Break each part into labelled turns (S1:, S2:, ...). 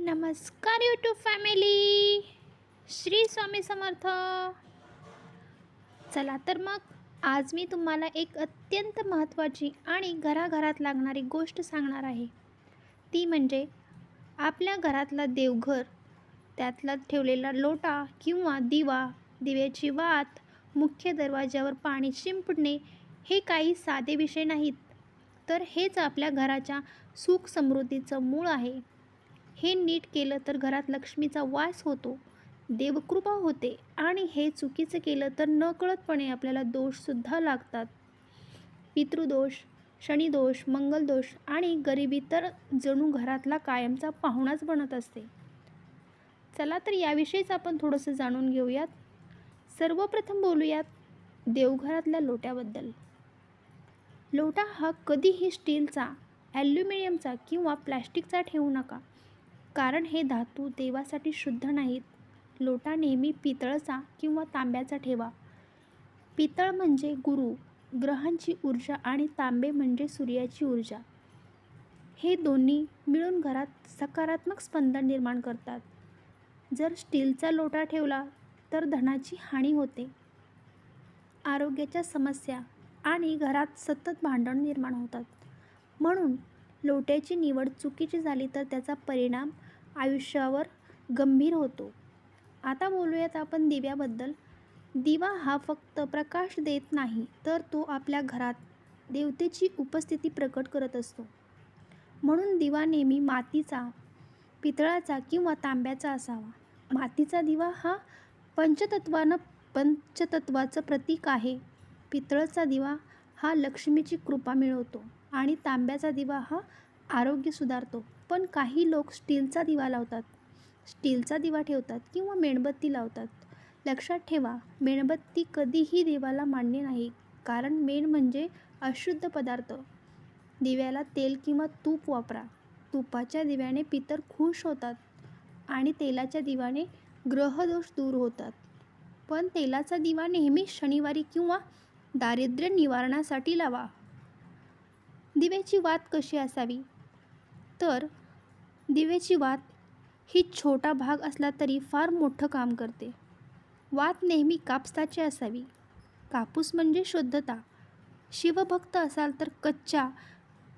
S1: नमस्कार YouTube family Shri Swami Samarth. चला तर मग आज मी तुम्हाला एक अत्यंत महत्त्वाची आणि घराघरात लागणारी गोष्ट सांगणार आहे. ती म्हणजे आपल्या घरातला देवघर त्यातला ठेवलेला लोटा किंवा दिवा दिव्याची वात मुख्य दरवाज्यावर पाणी शिंपडणे हे काही साधे विषय नाहीत. तर हेच आपल्या घराच्या सुख समृद्धीचं मूळ आहे. हे नीट केलं तर घरात लक्ष्मीचा वास होतो. देवकृपा होते आणि हे चुकीचं केलं तर नकळतपणे आपल्याला दोषसुद्धा लागतात. पितृदोष शनिदोष मंगलदोष आणि गरिबी तर जणू घरातला कायमचा पाहुणाच बनत असते. चला तर याविषयीच आपण थोडंसं जाणून घेऊयात. सर्वप्रथम बोलूयात देवघरातल्या लोट्याबद्दल. लोटा हा कधीही स्टीलचा ॲल्युमिनियमचा किंवा प्लॅस्टिकचा ठेवू नका. कारण हे धातू देवासाठी शुद्ध नाहीत. लोटा नेहमी पितळचा किंवा तांब्याचा ठेवा. पितळ म्हणजे गुरु ग्रहांची ऊर्जा आणि तांबे म्हणजे सूर्याची ऊर्जा. हे दोन्ही मिळून घरात सकारात्मक स्पंदन निर्माण करतात. जर स्टीलचा लोटा ठेवला तर धनाची हानी होते. आरोग्याच्या समस्या आणि घरात सतत भांडण निर्माण होतात. म्हणून लोट्याची निवड चुकीची झाली तर त्याचा परिणाम आयुष्यावर गंभीर होतो. आता बोलूयात आपण दिव्याबद्दल. दिवा हा फक्त प्रकाश देत नाही तर तो आपल्या घरात देवतेची उपस्थिती प्रकट करत असतो. म्हणून दिवा नेहमी मातीचा पितळाचा किंवा तांब्याचा असावा. मातीचा दिवा हा पंचतत्वानं पंचतत्वाचं प्रतीक आहे. पितळचा दिवा हा लक्ष्मीची कृपा मिळवतो आणि तांब्याचा दिवा हा आरोग्य सुधारतो. पण काही लोक स्टीलचा दिवा लावतात. स्टीलचा दिवा ठेवतात किंवा मेणबत्ती लावतात. लक्षात ठेवा मेणबत्ती कधीही देवाला मान्य नाही कारण मेण म्हणजे अशुद्ध पदार्थ. दिव्याला तेल किंवा तूप वापरा. तुपाच्या दिव्याने पितर खुश होतात आणि तेलाच्या दिवाने ग्रहदोष दूर होतात. पण तेलाचा दिवा नेहमी शनिवारी किंवा दारिद्र्य निवारणासाठी लावा. दिव्याची वात कशी असावी? तर दिव्याची वात ही छोटा भाग असला तरी फार मोठं काम करते. वात नेहमी कापसाची असावी. कापूस म्हणजे शुद्धता. शिवभक्त असाल तर कच्च्या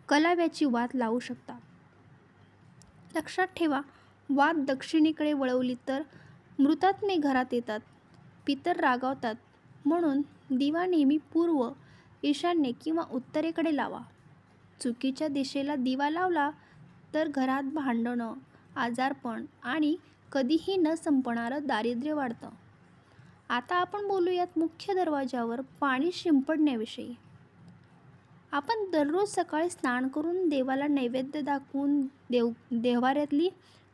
S1: कलाव्याची वात लावू शकता. लक्षात ठेवा वात दक्षिणेकडे वळवली तर मृतात्मे घरात येतात पितर रागावतात. म्हणून दिवा नेहमी पूर्व ईशान्य किंवा उत्तरेकडे लावा. चुकीच्या दिशेला दिवा लावला तर घरात भांडणं आजारपण आणि कधीही न संपणारं दारिद्र्य वाढतं. आता आपण बोलूयात मुख्य दरवाजावर पाणी शिंपडण्याविषयी. आपण दररोज सकाळी स्नान करून देवाला नैवेद्य दाखवून देव देवाऱ्यातली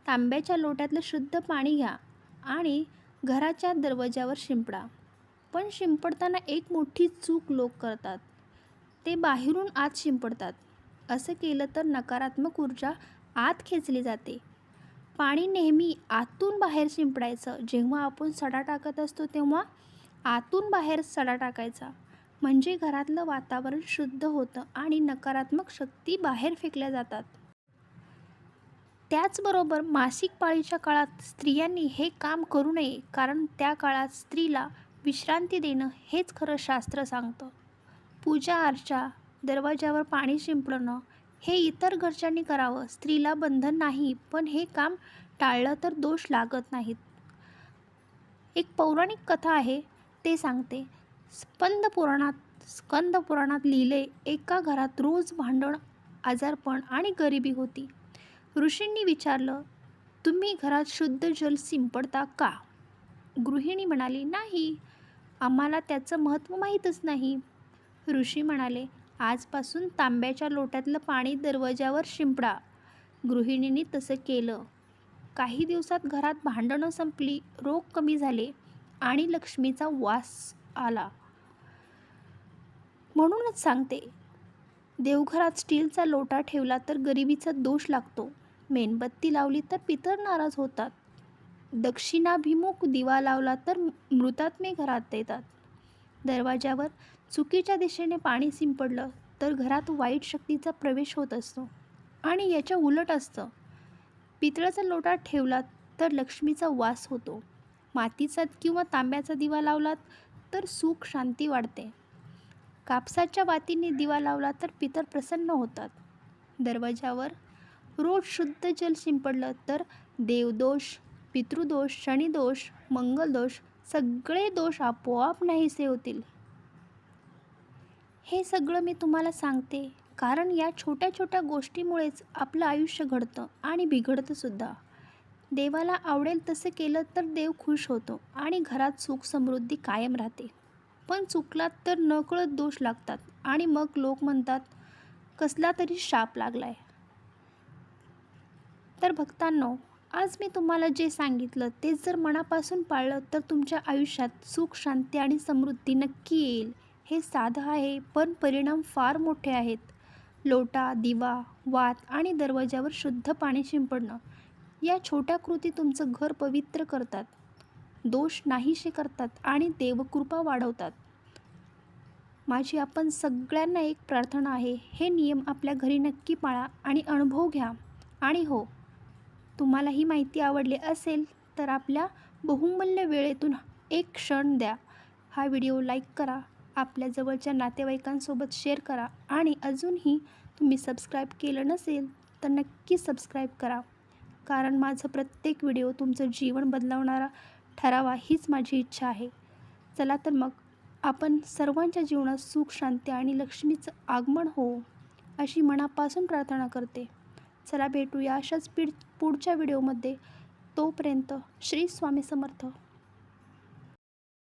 S1: तांब्याच्या लोट्यातलं शुद्ध पाणी घ्या आणि घराच्या दरवाजावर शिंपडा. पण शिंपडताना एक मोठी चूक लोक करतात. ते बाहेरून आत शिंपडतात. असं केलं तर नकारात्मक ऊर्जा आत खेचली जाते. पाणी नेहमी आतून बाहेर शिंपडायचं. जेव्हा आपण सडा टाकत असतो तेव्हा आतून बाहेर सडा टाकायचा. म्हणजे घरातलं वातावरण शुद्ध होतं आणि नकारात्मक शक्ती बाहेर फेकल्या जातात. त्याचबरोबर मासिक पाळीच्या काळात स्त्रियांनी हे काम करू नये. कारण त्या काळात स्त्रीला विश्रांती देणं हेच खरं शास्त्र सांगतं. पूजा अर्चा दरवाजावर पाणी शिंपडणं हे इतर घरच्यांनी करावं स्त्रीला बंधन नाही पण हे काम टाळलं तर दोष लागत नाहीत. एक पौराणिक कथा आहे ते सांगते. स्पंद पुराणात स्कंद पुराणात लिहिले एका घरात रोज भांडण आजारपण आणि गरिबी होती. ऋषींनी विचारलं तुम्ही घरात शुद्ध जल शिंपडता का? गृहिणी म्हणाली नाही. आम्हाला त्याचं महत्त्व माहीतच नाही. ऋषी म्हणाले आजपासून तांब्याच्या लोट्यातलं पाणी दरवाजावर शिंपडा. गृहिणींनी तसं केलं. काही दिवसात घरात भांडणं संपली रोग कमी झाले आणि लक्ष्मीचा वास आला. म्हणूनच सांगते देवघरात स्टीलचा लोटा ठेवला तर गरिबीचा दोष लागतो. मेणबत्ती लावली तर पितर नाराज होतात. दक्षिणाभिमुख दिवा लावला तर मृतात्मे घरात येतात. दरवाजावर चुकीच्या दिशेने पाणी शिंपडलं तर घरात वाईट शक्तीचा प्रवेश होत असतो आणि याच्या उलट असतं. पितळाचा लोटा ठेवला तर लक्ष्मीचा वास होतो. मातीचा किंवा तांब्याचा दिवा लावलात तर सुख शांती वाढते. कापसाच्या वातीने दिवा लावला तर पितर प्रसन्न होतात. दरवाजावर रोज शुद्ध जल शिंपडलं तर देवदोष पितृदोष शनिदोष मंगलदोष सगळे दोष आपोआप नाहीसे होतील. हे सगळं मी तुम्हाला सांगते कारण या छोट्या छोट्या गोष्टीमुळेच आपलं आयुष्य घडतं आणि बिघडतंसुद्धा देवाला आवडेल तसं केलं तर देव खुश होतो आणि घरात सुख समृद्धी कायम राहते. पण चुकलात तर नकळत दोष लागतात आणि मग लोक म्हणतात कसला तरी शाप लागलाय. तर भक्तांनो आज मी तुम्हाला जे सांगितलं ते जर मनापासून पाळलं तर तुमच्या आयुष्यात सुख शांती आणि समृद्धी नक्की येईल. हे साधं आहे पण परिणाम फार मोठे आहेत. लोटा दिवा वात आणि दरवाजावर शुद्ध पाणी शिंपडणं या छोट्या कृती तुमचं घर पवित्र करतात. दोष नाहीसे करतात आणि देवकृपा वाढवतात. माझी आपण सगळ्यांना एक प्रार्थना आहे हे नियम आपल्या घरी नक्की पाळा आणि अनुभव घ्या. आणि हो तुम्हाला ही माहिती आवडली असेल तर आपल्या बहुमूल्य वेळेतून एक क्षण द्या. हा व्हिडिओ लाईक करा आपल्या जवळच्या नातेवाईकांसोबत शेअर करा आणि अजूनही तुम्ही सबस्क्राईब केलं नसेल तर नक्की सबस्क्राईब करा. कारण माझं प्रत्येक व्हिडिओ तुमचं जीवन बदलवणारा ठरावा हीच माझी इच्छा आहे. चला तर मग आपण सर्वांच्या जीवनात सुख शांती आणि लक्ष्मीचं आगमन हो अशी मनापासून प्रार्थना करते. चला भेटूया अशाच पीड पुढच्या व्हिडिओमध्ये. तोपर्यंत श्री स्वामी समर्थ.